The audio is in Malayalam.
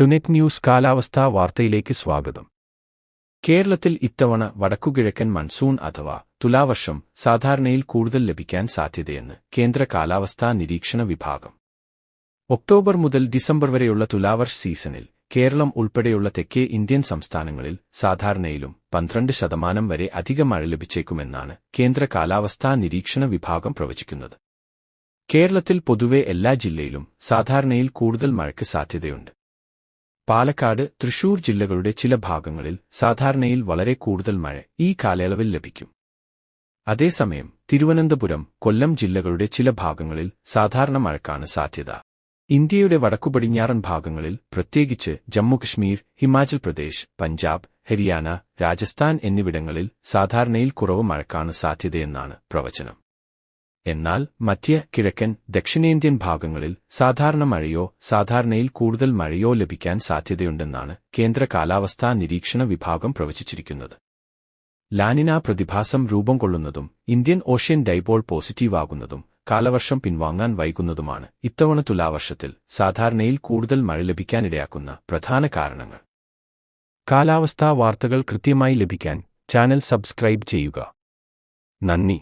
ടുനെറ്റ് ന്യൂസ് കാലാവസ്ഥാ വാർത്തയിലേക്ക് സ്വാഗതം. കേരളത്തിൽ ഇത്തവണ വടക്കുകിഴക്കൻ മൺസൂൺ അഥവാ തുലാവർഷം സാധാരണയിൽ കൂടുതൽ ലഭിക്കാൻ സാധ്യതയെന്ന് കേന്ദ്ര കാലാവസ്ഥാ നിരീക്ഷണ വിഭാഗം. ഒക്ടോബർ മുതൽ ഡിസംബർ വരെയുള്ള തുലാവർഷ സീസണിൽ കേരളം ഉൾപ്പെടെയുള്ള തെക്കേ ഇന്ത്യൻ സംസ്ഥാനങ്ങളിൽ സാധാരണയിലും പന്ത്രണ്ട് ശതമാനം വരെ അധിക മഴ ലഭിച്ചേക്കുമെന്നാണ് കേന്ദ്ര കാലാവസ്ഥാ നിരീക്ഷണ വിഭാഗം പ്രവചിക്കുന്നത്. കേരളത്തിൽ പൊതുവെ എല്ലാ ജില്ലയിലും സാധാരണയിൽ കൂടുതൽ മഴയ്ക്ക് സാധ്യതയുണ്ട്. പാലക്കാട് തൃശൂർ ജില്ലകളുടെ ചില ഭാഗങ്ങളിൽ സാധാരണയിൽ വളരെ കൂടുതൽ മഴ ഈ കാലയളവിൽ ലഭിക്കും. അതേസമയം തിരുവനന്തപുരം കൊല്ലം ജില്ലകളുടെ ചില ഭാഗങ്ങളിൽ സാധാരണ മഴക്കാണ് സാധ്യത. ഇന്ത്യയുടെ വടക്കുപടിഞ്ഞാറൻ ഭാഗങ്ങളിൽ പ്രത്യേകിച്ച് ജമ്മുകശ്മീർ ഹിമാചൽ പ്രദേശ് പഞ്ചാബ് ഹരിയാന രാജസ്ഥാൻ എന്നിവിടങ്ങളിൽ സാധാരണയിൽ കുറവ് മഴക്കാണ് സാധ്യതയെന്നാണ് പ്രവചനം. എന്നാൽ മധ്യ കിഴക്കൻ ദക്ഷിണേന്ത്യൻ ഭാഗങ്ങളിൽ സാധാരണ മഴയോ സാധാരണയിൽ കൂടുതൽ മഴയോ ലഭിക്കാൻ സാധ്യതയുണ്ടെന്നാണ് കേന്ദ്ര കാലാവസ്ഥാ നിരീക്ഷണ വിഭാഗം പ്രവചിച്ചിരിക്കുന്നത്. ലാനിന പ്രതിഭാസം രൂപം കൊള്ളുന്നതും ഇന്ത്യൻ ഓഷ്യൻ ഡൈപോൾ പോസിറ്റീവാകുന്നതും കാലവർഷം പിൻവാങ്ങാൻ വൈകുന്നതുമാണ്. ഇത്തവണ തുലാവർഷത്തിൽ സാധാരണയിൽ കൂടുതൽ മഴ ലഭിക്കാനിടയാക്കുന്ന പ്രധാന കാരണങ്ങൾ. കാലാവസ്ഥാ വാർത്തകൾ കൃത്യമായി ലഭിക്കാൻ ചാനൽ സബ്സ്ക്രൈബ് ചെയ്യുക. നന്ദി.